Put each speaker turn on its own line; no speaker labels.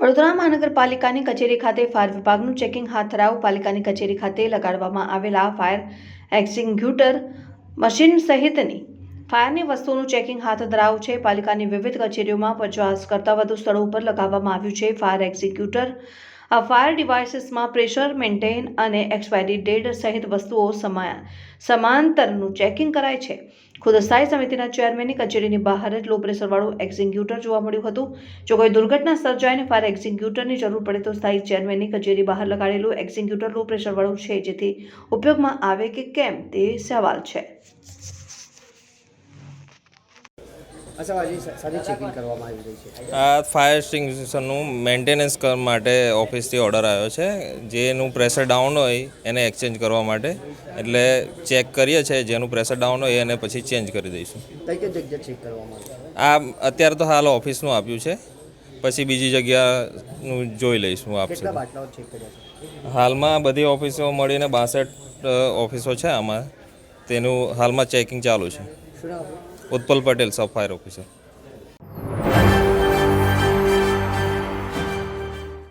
વડોદરા મહાનગરપાલિકાની કચેરી ખાતે ફાયર વિભાગનું ચેકિંગ હાથ ધરાવ પાલિકાની કચેરી ખાતે લગાડવામાં આવેલા ફાયર એક્ઝિક્યુટર મશીન સહિતની ફાયરની વસ્તુઓનું ચેકિંગ હાથ ધરાવ છે. પાલિકાની વિવિધ કચેરીઓમાં પચાસ કરતાં વધુ સ્થળો ઉપર લગાવવામાં આવ્યું છે. ફાયર એક્ઝિક્યુટર આ ફાયર ડિવાઇસીસમાં પ્રેશર મેન્ટેન અને એક્સપાયરી ડેટ સહિત વસ્તુઓ સમા, સમાંતરનું ચેકિંગ કરાય છે. ખુદ સ્થાયી સમિતિના ચેરમેનની કચેરીની બહાર જ લો પ્રેશરવાળું એક્ઝિક્યુટર જોવા મળ્યું હતું. જો કોઈ દુર્ઘટના સર્જાયને ફાયર એક્ઝિક્યુટરની જરૂર પડે તો સ્થાયી ચેરમેનની કચેરી બહાર લગાડેલું એક્ઝિક્યુટર લો પ્રેશરવાળું છે, જેથી ઉપયોગમાં આવે કે કેમ તે સવાલ છે.
આ ફાયર એક્સ્ટિંગ્વિશરનું મેન્ટેનન્સ કરવા માટે ઓફિસથી ઓર્ડર આવ્યો છે. જેનું પ્રેશર ડાઉન હોય એને એક્સચેન્જ કરવા માટે. એટલે ચેક કરીએ છીએ જેનું પ્રેશર ડાઉન હોય એને પછી ચેન્જ કરી દઈશું. આ અત્યારે તો હાલ ઓફિસનું આપ્યું છે. પછી બીજી જગ્યાનું જોઈ લઈશું આપશે હાલમાં બધી ઓફિસો મળીને બાસઠ ઓફિસો છે આમાં. તેનું હાલમાં ચેકિંગ ચાલુ છે? ઉત્પલ પટેલ સફાયર ફાયર ઓફિસર